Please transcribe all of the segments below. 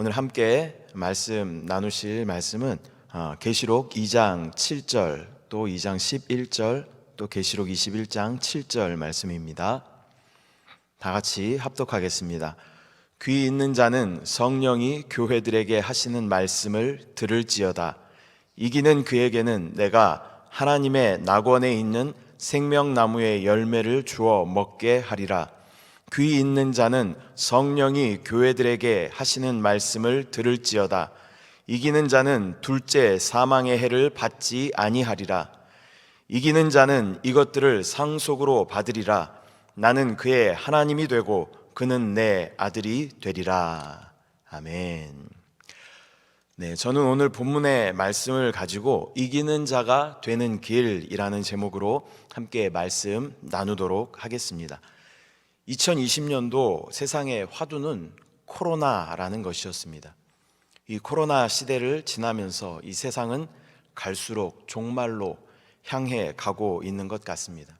오늘 함께 말씀 나누실 말씀은 어, 계시록 2장 7절 또 2장 11절 또 계시록 21장 7절 말씀입니다. 다 같이 합독하겠습니다. 귀 있는 자는 성령이 교회들에게 하시는 말씀을 들을지어다. 이기는 그에게는 내가 하나님의 낙원에 있는 생명나무의 열매를 주어 먹게 하리라. 귀 있는 자는 성령이 교회들에게 하시는 말씀을 들을지어다. 이기는 자는 둘째 사망의 해를 받지 아니하리라. 이기는 자는 이것들을 상속으로 받으리라. 나는 그의 하나님이 되고 그는 내 아들이 되리라. 아멘. 네, 저는 오늘 본문의 말씀을 가지고 이기는 자가 되는 길이라는 제목으로 함께 말씀 나누도록 하겠습니다. 2020년도 세상의 화두는 코로나라는 것이었습니다. 이 코로나 시대를 지나면서 이 세상은 갈수록 종말로 향해 가고 있는 것 같습니다.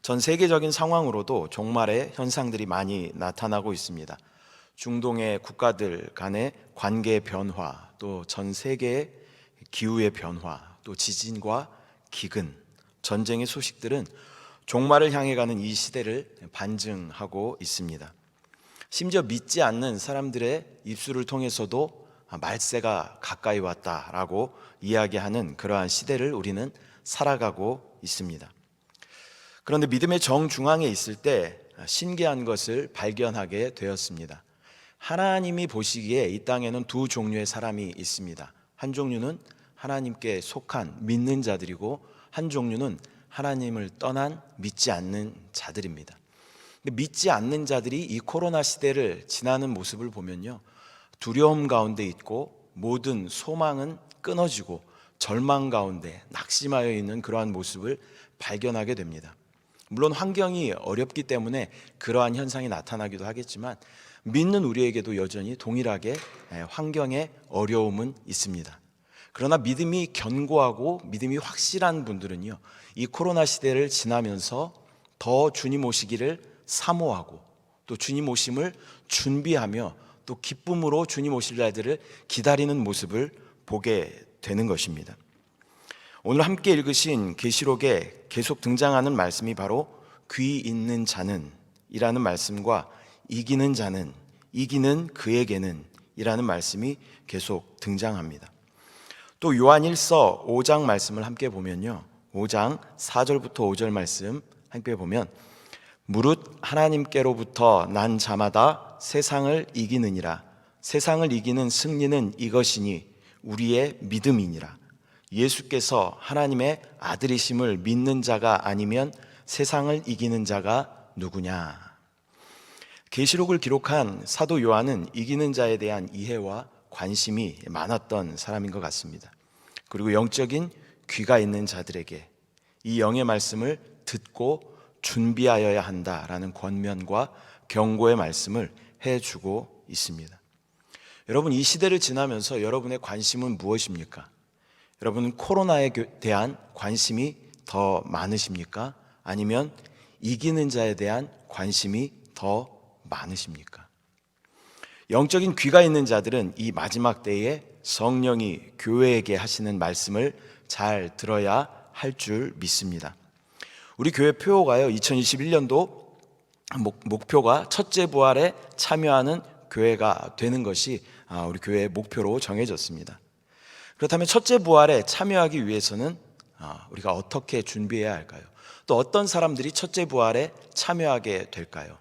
전 세계적인 상황으로도 종말의 현상들이 많이 나타나고 있습니다. 중동의 국가들 간의 관계 변화, 또 전 세계의 기후의 변화, 또 지진과 기근, 전쟁의 소식들은 종말을 향해 가는 이 시대를 반증하고 있습니다. 심지어 믿지 않는 사람들의 입술을 통해서도 말세가 가까이 왔다라고 이야기하는 그러한 시대를 우리는 살아가고 있습니다. 그런데 믿음의 정중앙에 있을 때 신기한 것을 발견하게 되었습니다. 하나님이 보시기에 이 땅에는 두 종류의 사람이 있습니다. 한 종류는 하나님께 속한 믿는 자들이고 한 종류는 하나님을 떠난 믿지 않는 자들입니다. 믿지 않는 자들이 이 코로나 시대를 지나는 모습을 보면요. 두려움 가운데 있고 모든 소망은 끊어지고 절망 가운데 낙심하여 있는 그러한 모습을 발견하게 됩니다. 물론 환경이 어렵기 때문에 그러한 현상이 나타나기도 하겠지만 믿는 우리에게도 여전히 동일하게 환경에 어려움은 있습니다. 그러나 믿음이 견고하고 믿음이 확실한 분들은요, 이 코로나 시대를 지나면서 더 주님 오시기를 사모하고 또 주님 오심을 준비하며 또 기쁨으로 주님 오실 날들을 기다리는 모습을 보게 되는 것입니다. 오늘 함께 읽으신 계시록에 계속 등장하는 말씀이 바로 귀 있는 자는 이라는 말씀과 이기는 자는 이기는 그에게는 이라는 말씀이 계속 등장합니다. 또 요한 1서 5장 말씀을 함께 보면요. 5장 4절부터 5절 말씀 함께 보면 무릇 하나님께로부터 난 자마다 세상을 이기느니라. 세상을 이기는 승리는 이것이니 우리의 믿음이니라. 예수께서 하나님의 아들이심을 믿는 자가 아니면 세상을 이기는 자가 누구냐? 계시록을 기록한 사도 요한은 이기는 자에 대한 이해와 관심이 많았던 사람인 것 같습니다. 그리고 영적인 귀가 있는 자들에게 이 영의 말씀을 듣고 준비하여야 한다라는 권면과 경고의 말씀을 해주고 있습니다. 여러분 이 시대를 지나면서 여러분의 관심은 무엇입니까? 여러분 코로나에 대한 관심이 더 많으십니까? 아니면 이기는 자에 대한 관심이 더 많으십니까? 영적인 귀가 있는 자들은 이 마지막 때에 성령이 교회에게 하시는 말씀을 잘 들어야 할 줄 믿습니다. 우리 교회 표어가요, 2021년도 목 표가 첫째 부활에 참여하는 교회가 되는 것이 아, 우리 교회의 목표로 정해졌습니다. 그렇다면 첫째 부활에 참여하기 위해서는 아, 우리가 어떻게 준비해야 할까요? 또 어떤 사람들이 첫째 부활에 참여하게 될까요?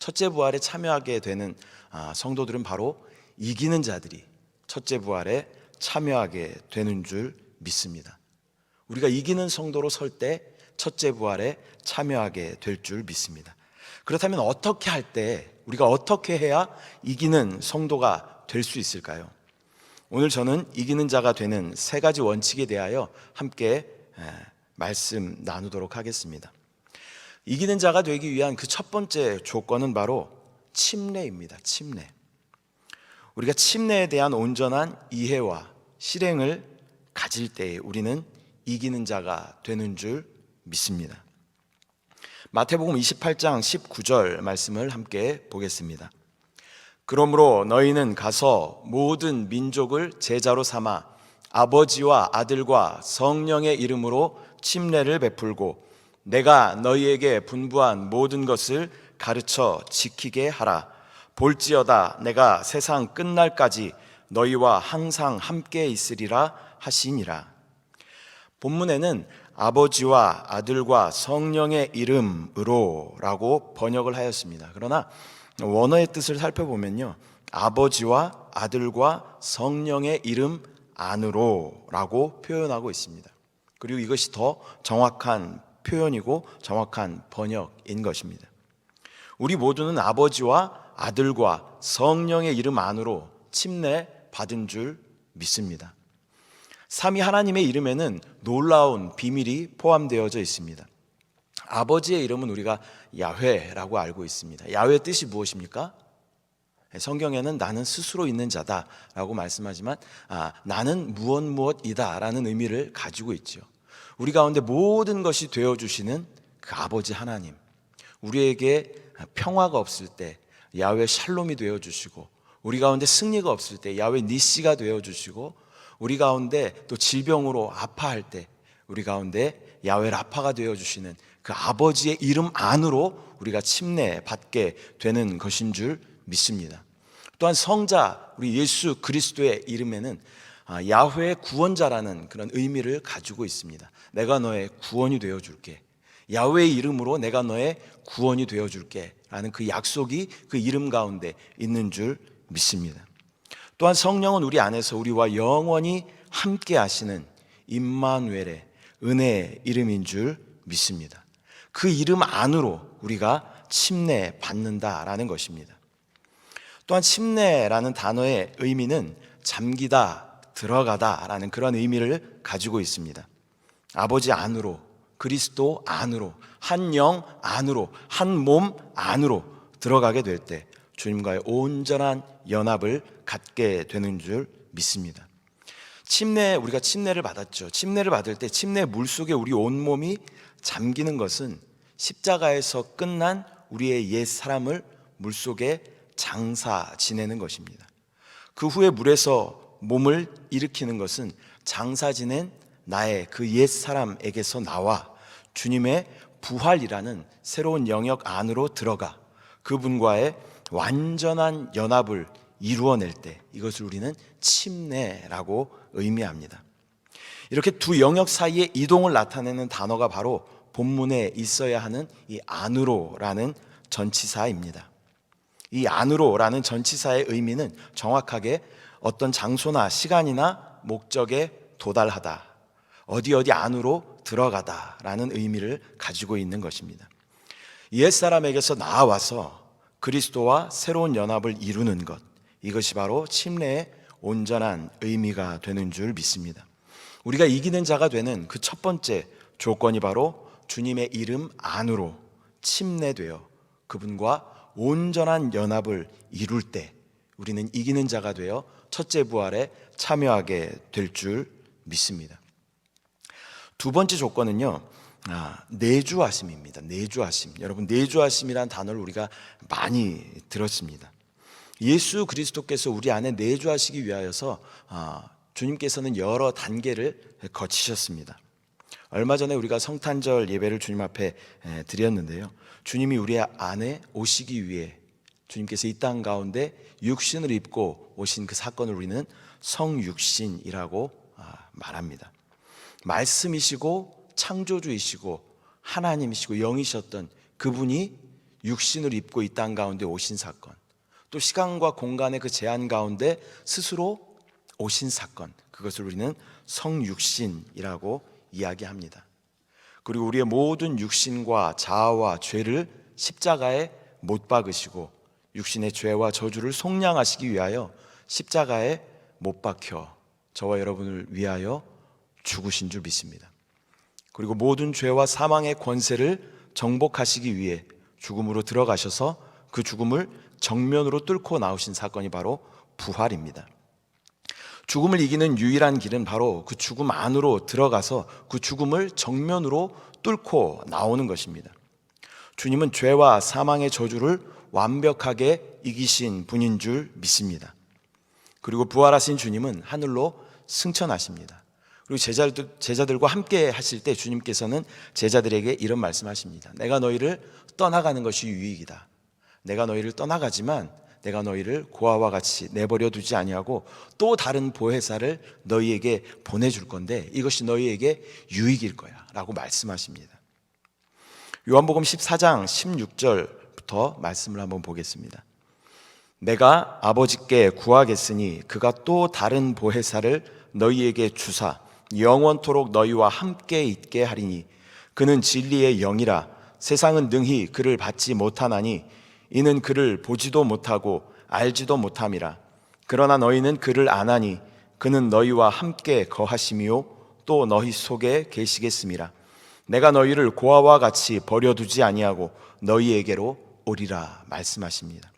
첫째 부활에 참여하게 되는 아, 성도들은 바로 이기는 자들이 첫째 부활에 참여하게 되는 줄 믿습니다. 우리가 이기는 성도로 설 때 첫째 부활에 참여하게 될 줄 믿습니다. 그렇다면 어떻게 할 때 우리가 어떻게 해야 이기는 성도가 될 수 있을까요? 오늘 저는 이기는 자가 되는 세 가지 원칙에 대하여 함께 말씀 나누도록 하겠습니다. 이기는 자가 되기 위한 그 첫 번째 조건은 바로 침례입니다. 침례. 우리가 침례에 대한 온전한 이해와 실행을 가질 때에 우리는 이기는 자가 되는 줄 믿습니다. 마태복음 28장 19절 말씀을 함께 보겠습니다. 그러므로 너희는 가서 모든 민족을 제자로 삼아 아버지와 아들과 성령의 이름으로 침례를 베풀고 내가 너희에게 분부한 모든 것을 가르쳐 지키게 하라. 볼지어다 내가 세상 끝날까지 너희와 항상 함께 있으리라 하시니라. 본문에는 아버지와 아들과 성령의 이름으로라고 번역을 하였습니다. 그러나 원어의 뜻을 살펴보면요. 아버지와 아들과 성령의 이름 안으로라고 표현하고 있습니다. 그리고 이것이 더 정확한 표현이고 정확한 번역인 것입니다. 우리 모두는 아버지와 아들과 성령의 이름 안으로 침례 받은 줄 믿습니다. 삼위 하나님의 이름에는 놀라운 비밀이 포함되어져 있습니다. 아버지의 이름은 우리가 야훼라고 알고 있습니다. 야훼 뜻이 무엇입니까? 성경에는 나는 스스로 있는 자다라고 말씀하지만 아, 나는 무엇 무엇이다라는 의미를 가지고 있죠. 우리 가운데 모든 것이 되어 주시는 그 아버지 하나님. 우리에게 평화가 없을 때 야훼 샬롬이 되어 주시고 우리 가운데 승리가 없을 때 야훼 니시가 되어 주시고 우리 가운데 또 질병으로 아파할 때 우리 가운데 야훼 라파가 되어 주시는 그 아버지의 이름 안으로 우리가 침례 받게 되는 것인 줄 믿습니다. 또한 성자 우리 예수 그리스도의 이름에는 아, 야훼의 구원자라는 그런 의미를 가지고 있습니다. 내가 너의 구원이 되어 줄게. 야훼의 이름으로 내가 너의 구원이 되어 줄게. 라는 그 약속이 그 이름 가운데 있는 줄 믿습니다. 또한 성령은 우리 안에서 우리와 영원히 함께 하시는 임마누엘의 은혜의 이름인 줄 믿습니다. 그 이름 안으로 우리가 침례 받는다라는 것입니다. 또한 침례라는 단어의 의미는 잠기다, 들어가다라는 그런 의미를 가지고 있습니다. 아버지 안으로, 그리스도 안으로, 한 영 안으로, 한 몸 안으로 들어가게 될 때 주님과의 온전한 연합을 갖게 되는 줄 믿습니다. 침례 우리가 침례를 받았죠. 침례를 받을 때 침례 물 속에 우리 온 몸이 잠기는 것은 십자가에서 끝난 우리의 옛 사람을 물 속에 장사 지내는 것입니다. 그 후에 물에서 몸을 일으키는 것은 장사 지낸 나의 그 옛 사람에게서 나와 주님의 부활이라는 새로운 영역 안으로 들어가 그분과의 완전한 연합을 이루어낼 때 이것을 우리는 침례라고 의미합니다. 이렇게 두 영역 사이의 이동을 나타내는 단어가 바로 본문에 있어야 하는 이 안으로라는 전치사입니다. 이 안으로라는 전치사의 의미는 정확하게 어떤 장소나 시간이나 목적에 도달하다. 어디 어디 안으로 들어가다라는 의미를 가지고 있는 것입니다. 옛 사람에게서 나와서 그리스도와 새로운 연합을 이루는 것. 이것이 바로 침례의 온전한 의미가 되는 줄 믿습니다. 우리가 이기는 자가 되는 그 첫 번째 조건이 바로 주님의 이름 안으로 침례되어 그분과 온전한 연합을 이룰 때 우리는 이기는 자가 되어 첫째 부활에 참여하게 될 줄 믿습니다. 두 번째 조건은요, 아, 내주하심입니다. 내주하심. 여러분, 내주하심이란 단어를 우리가 많이 들었습니다. 예수 그리스도께서 우리 안에 내주하시기 위하여서 아, 주님께서는 여러 단계를 거치셨습니다. 얼마 전에 우리가 성탄절 예배를 주님 앞에 드렸는데요. 주님이 우리 안에 오시기 위해 주님께서 이 땅 가운데 육신을 입고 오신 그 사건을 우리는 성육신이라고 아, 말합니다. 말씀이시고 창조주이시고 하나님이시고 영이셨던 그분이 육신을 입고 이 땅 가운데 오신 사건. 또 시간과 공간의 그 제한 가운데 스스로 오신 사건. 그것을 우리는 성육신이라고 이야기합니다. 그리고 우리의 모든 육신과 자아와 죄를 십자가에 못 박으시고 육신의 죄와 저주를 속량하시기 위하여 십자가에 못 박혀 저와 여러분을 위하여 죽으신 줄 믿습니다. 그리고 모든 죄와 사망의 권세를 정복하시기 위해 죽음으로 들어가셔서 그 죽음을 정면으로 뚫고 나오신 사건이 바로 부활입니다. 죽음을 이기는 유일한 길은 바로 그 죽음 안으로 들어가서 그 죽음을 정면으로 뚫고 나오는 것입니다. 주님은 죄와 사망의 저주를 완벽하게 이기신 분인 줄 믿습니다. 그리고 부활하신 주님은 하늘로 승천하십니다. 그리고 제자들, 제자들과 함께 하실 때 주님께서는 제자들에게 이런 말씀하십니다. 내가 너희를 떠나가는 것이 유익이다. 내가 너희를 떠나가지만 내가 너희를 고아와 같이 내버려 두지 아니하고 또 다른 보혜사를 너희에게 보내줄 건데 이것이 너희에게 유익일 거야 라고 말씀하십니다. 요한복음 14장 16절 부터 말씀을 한번 보겠습니다. 내가 아버지께 구하겠으니 그가 또 다른 보혜사를 너희에게 주사 영원토록 너희와 함께 있게 하리니 그는 진리의 영이라 세상은 능히 그를 받지 못하나니 이는 그를 보지도 못하고 알지도 못함이라 그러나 너희는 그를 아나니 그는 너희와 함께 거하심이요 또 너희 속에 계시겠음이라 내가 너희를 고아와 같이 버려두지 아니하고 너희에게로 오리라 말씀하십니다.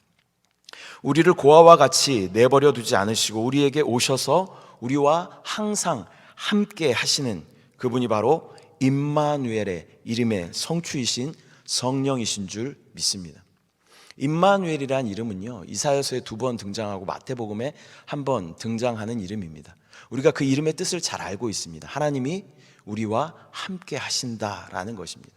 우리를 고아와 같이 내버려 두지 않으시고 우리에게 오셔서 우리와 항상 함께 하시는 그분이 바로 임마누엘의 이름의 성취이신 성령이신 줄 믿습니다. 임마누엘이란 이름은요 이사야서에 두 번 등장하고 마태복음에 한 번 등장하는 이름입니다. 우리가 그 이름의 뜻을 잘 알고 있습니다. 하나님이 우리와 함께 하신다라는 것입니다.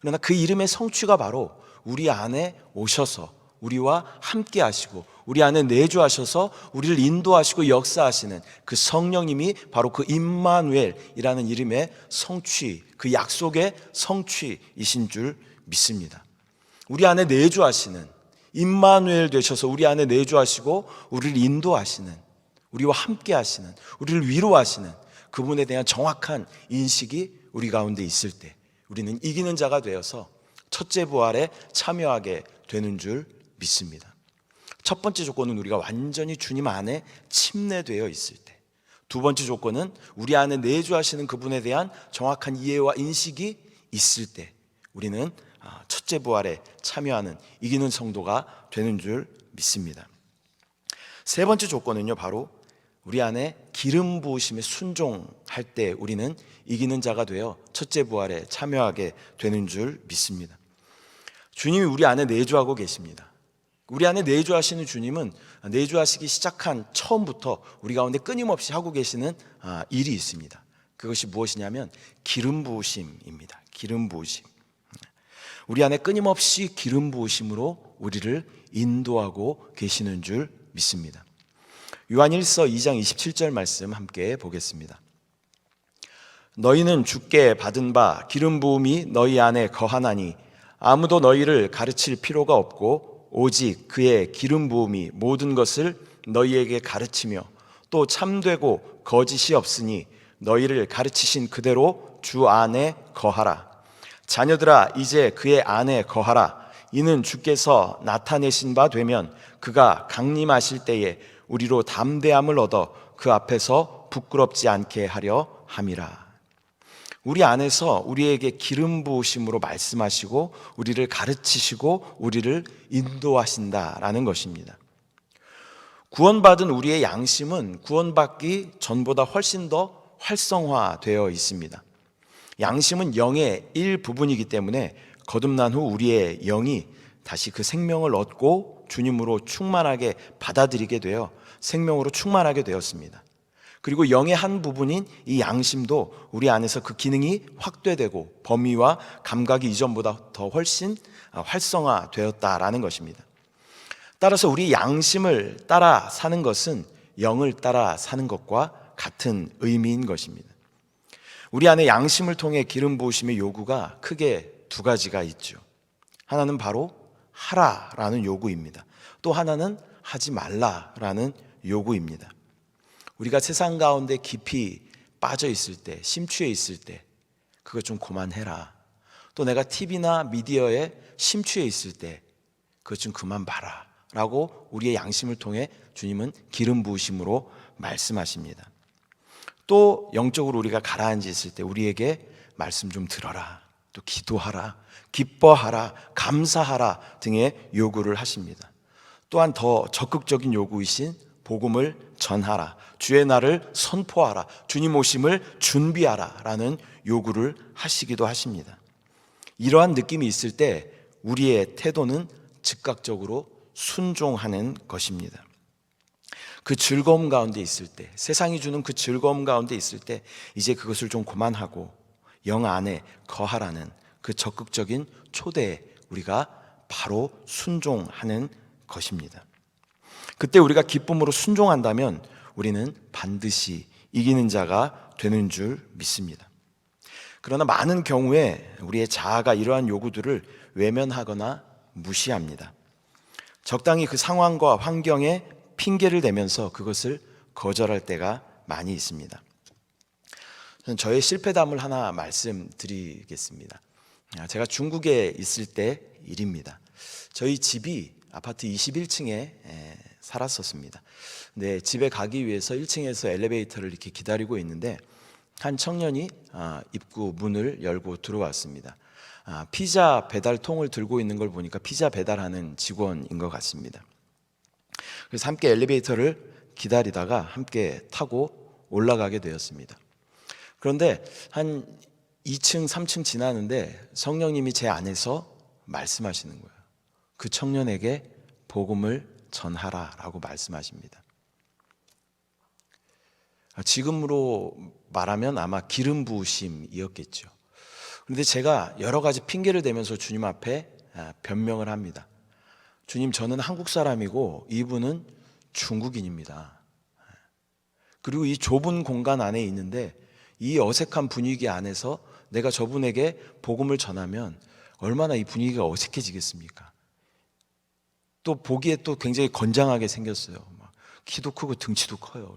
그러나 그 이름의 성취가 바로 우리 안에 오셔서 우리와 함께 하시고 우리 안에 내주하셔서 우리를 인도하시고 역사하시는 그 성령님이 바로 그 임마누엘이라는 이름의 성취, 그 약속의 성취이신 줄 믿습니다. 우리 안에 내주하시는 임마누엘 되셔서 우리 안에 내주하시고 우리를 인도하시는 우리와 함께 하시는 우리를 위로하시는 그분에 대한 정확한 인식이 우리 가운데 있을 때 우리는 이기는 자가 되어서 첫째 부활에 참여하게 되는 줄 믿습니다. 첫 번째 조건은 우리가 완전히 주님 안에 침례되어 있을 때. 두 번째 조건은 우리 안에 내주하시는 그분에 대한 정확한 이해와 인식이 있을 때 우리는 아, 첫째 부활에 참여하는 이기는 성도가 되는 줄 믿습니다. 세 번째 조건은요, 바로 우리 안에 기름 부으심에 순종할 때 우리는 이기는 자가 되어 첫째 부활에 참여하게 되는 줄 믿습니다. 주님이 우리 안에 내주하고 계십니다. 우리 안에 내주하시는 주님은 내주하시기 시작한 처음부터 우리 가운데 끊임없이 하고 계시는 아, 일이 있습니다. 그것이 무엇이냐면 기름 부으심입니다. 기름 부으심. 우리 안에 끊임없이 기름 부으심으로 우리를 인도하고 계시는 줄 믿습니다. 요한 1서 2장 27절 말씀 함께 보겠습니다. 너희는 주께 받은 바 기름 부음이 너희 안에 거하나니 아무도 너희를 가르칠 필요가 없고 오직 그의 기름 부음이 모든 것을 너희에게 가르치며 또 참되고 거짓이 없으니 너희를 가르치신 그대로 주 안에 거하라. 자녀들아 이제 그의 안에 거하라. 이는 주께서 나타내신 바 되면 그가 강림하실 때에 우리로 담대함을 얻어 그 앞에서 부끄럽지 않게 하려 함이라. 우리 안에서 우리에게 기름 부으심으로 말씀하시고 우리를 가르치시고 우리를 인도하신다라는 것입니다. 구원받은 우리의 양심은 구원받기 전보다 훨씬 더 활성화되어 있습니다. 양심은 영의 일부분이기 때문에 거듭난 후 우리의 영이 다시 그 생명을 얻고 주님으로 충만하게 받아들이게 되어 생명으로 충만하게 되었습니다. 그리고 영의 한 부분인 이 양심도 우리 안에서 그 기능이 확대되고 범위와 감각이 이전보다 더 훨씬 활성화되었다라는 것입니다. 따라서 우리 양심을 따라 사는 것은 영을 따라 사는 것과 같은 의미인 것입니다. 우리 안에 양심을 통해 기름 부으심의 요구가 크게 두 가지가 있죠. 하나는 바로 하라라는 요구입니다. 또 하나는 하지 말라라는 요구입니다. 우리가 세상 가운데 깊이 빠져 있을 때, 심취해 있을 때, 그거 좀 그만해라. 또 내가 TV나 미디어에 심취해 있을 때, 그것 좀 그만 봐라. 라고 우리의 양심을 통해 주님은 기름 부으심으로 말씀하십니다. 또 영적으로 우리가 가라앉아 있을 때 우리에게 말씀 좀 들어라. 또 기도하라. 기뻐하라. 감사하라 등의 요구를 하십니다. 또한 더 적극적인 요구이신 복음을 전하라. 주의 날을 선포하라. 주님 오심을 준비하라. 라는 요구를 하시기도 하십니다. 이러한 느낌이 있을 때 우리의 태도는 즉각적으로 순종하는 것입니다. 그 즐거움 가운데 있을 때, 세상이 주는 그 즐거움 가운데 있을 때, 이제 그것을 좀 그만하고 영 안에 거하라는 그 적극적인 초대에 우리가 바로 순종하는 것입니다. 그때 우리가 기쁨으로 순종한다면 우리는 반드시 이기는 자가 되는 줄 믿습니다. 그러나 많은 경우에 우리의 자아가 이러한 요구들을 외면하거나 무시합니다. 적당히 그 상황과 환경에 핑계를 대면서 그것을 거절할 때가 많이 있습니다. 저는 저의 실패담을 하나 말씀드리겠습니다. 아, 제가 중국에 있을 때 일입니다. 저희 집이 아파트 21층에 살았었습니다. 근데 집에 가기 위해서 1층에서 엘리베이터를 이렇게 기다리고 있는데 한 청년이 아, 입구 문을 열고 들어왔습니다. 아, 피자 배달통을 들고 있는 걸 보니까 피자 배달하는 직원인 것 같습니다. 그래서 함께 엘리베이터를 기다리다가 함께 타고 올라가게 되었습니다. 그런데 한 2층, 3층 지나는데 성령님이 제 안에서 말씀하시는 거예요. 그 청년에게 복음을 전하라라고 말씀하십니다. 지금으로 말하면 아마 기름 부으심이었겠죠. 그런데 제가 여러 가지 핑계를 대면서 주님 앞에 아, 변명을 합니다. 주님, 저는 한국 사람이고 이분은 중국인입니다. 그리고 이 좁은 공간 안에 있는데 이 어색한 분위기 안에서 내가 저분에게 복음을 전하면 얼마나 이 분위기가 어색해지겠습니까? 또 보기에 또 굉장히 건장하게 생겼어요. 막 키도 크고 등치도 커요.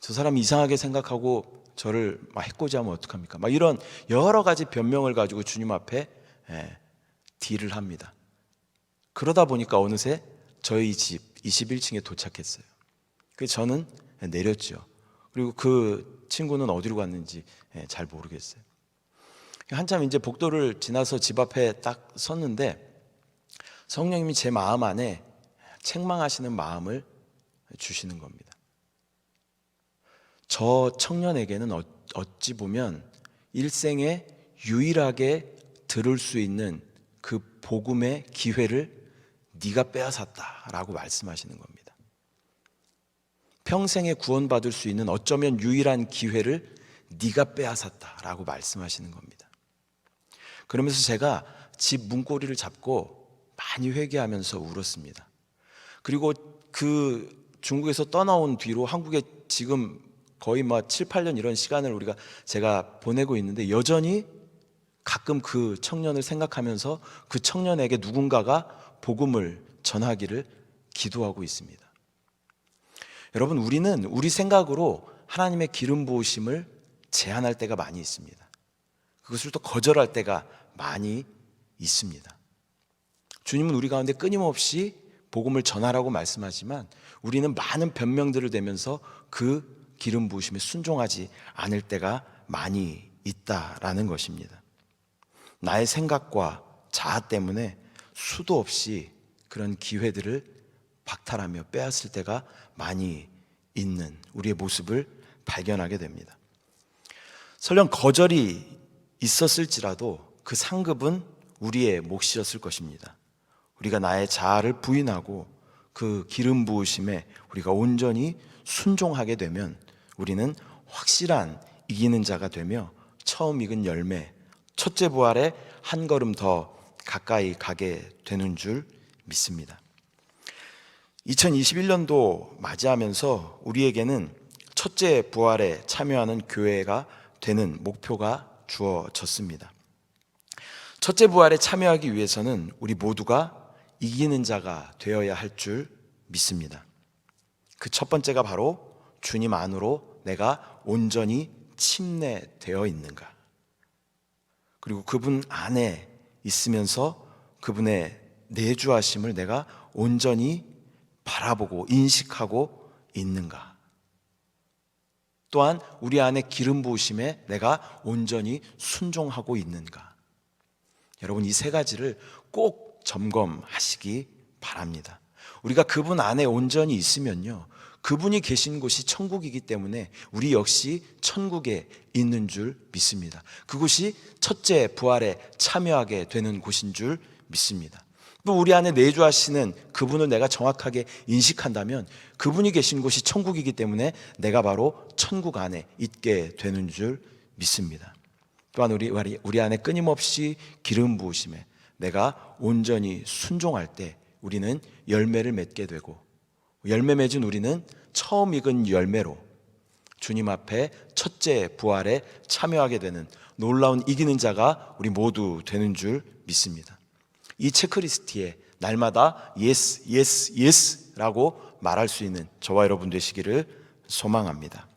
저 사람이 이상하게 생각하고 저를 막 해코지 하면 어떡합니까? 막 이런 여러 가지 변명을 가지고 주님 앞에 예, 딜을 합니다. 그러다 보니까 어느새 저희 집 21층에 도착했어요. 그래서 저는 내렸죠. 그리고 그 친구는 어디로 갔는지 예, 잘 모르겠어요. 한참 이제 복도를 지나서 집 앞에 딱 섰는데 성령님이 제 마음 안에 책망하시는 마음을 주시는 겁니다. 저 청년에게는 어, 어찌 보면 일생에 유일하게 들을 수 있는 그 복음의 기회를 네가 빼앗았다라고 말씀하시는 겁니다. 평생에 구원받을 수 있는 어쩌면 유일한 기회를 네가 빼앗았다라고 말씀하시는 겁니다. 그러면서 제가 집 문고리를 잡고 많이 회개하면서 울었습니다. 그리고 그 중국에서 떠나온 뒤로 한국에 지금 거의 뭐 7, 8년 이런 시간을 우리가 제가 보내고 있는데 여전히 가끔 그 청년을 생각하면서 그 청년에게 누군가가 복음을 전하기를 기도하고 있습니다. 여러분, 우리는 우리 생각으로 하나님의 기름 부으심을 제한할 때가 많이 있습니다. 그것을 또 거절할 때가 많이 있습니다. 주님은 우리 가운데 끊임없이 복음을 전하라고 말씀하지만 우리는 많은 변명들을 대면서 그 기름 부으심에 순종하지 않을 때가 많이 있다라는 것입니다. 나의 생각과 자아 때문에 수도 없이 그런 기회들을 박탈하며 빼앗을 때가 많이 있는 우리의 모습을 발견하게 됩니다. 설령 거절이 있었을지라도 그 상급은 우리의 몫이었을 것입니다. 우리가 나의 자아를 부인하고 그 기름 부으심에 우리가 온전히 순종하게 되면 우리는 확실한 이기는 자가 되며 처음 익은 열매, 첫째 부활에 한 걸음 더 가까이 가게 되는 줄 믿습니다. 2021년도 맞이하면서 우리에게는 첫째 부활에 참여하는 교회가 되는 목표가 주어졌습니다. 첫째 부활에 참여하기 위해서는 우리 모두가 이기는 자가 되어야 할 줄 믿습니다. 그 첫 번째가 바로 주님 안으로 내가 온전히 침례되어 있는가. 그리고 그분 안에 있으면서 그분의 내주하심을 내가 온전히 바라보고 인식하고 있는가. 또한 우리 안에 기름 부으심에 내가 온전히 순종하고 있는가. 여러분 이 세 가지를 꼭 점검하시기 바랍니다. 우리가 그분 안에 온전히 있으면요. 그분이 계신 곳이 천국이기 때문에 우리 역시 천국에 있는 줄 믿습니다. 그곳이 첫째 부활에 참여하게 되는 곳인 줄 믿습니다. 또 우리 안에 내주하시는 그분을 내가 정확하게 인식한다면 그분이 계신 곳이 천국이기 때문에 내가 바로 천국 안에 있게 되는 줄 믿습니다. 또한 우리 우리 안에 끊임없이 기름 부으심에 내가 온전히 순종할 때 우리는 열매를 맺게 되고 열매 맺은 우리는 처음 익은 열매로 주님 앞에 첫째 부활에 참여하게 되는 놀라운 이기는 자가 우리 모두 되는 줄 믿습니다. 이 체크리스트에 날마다 예스, 예스, 예스라고 말할 수 있는 저와 여러분 되시기를 소망합니다.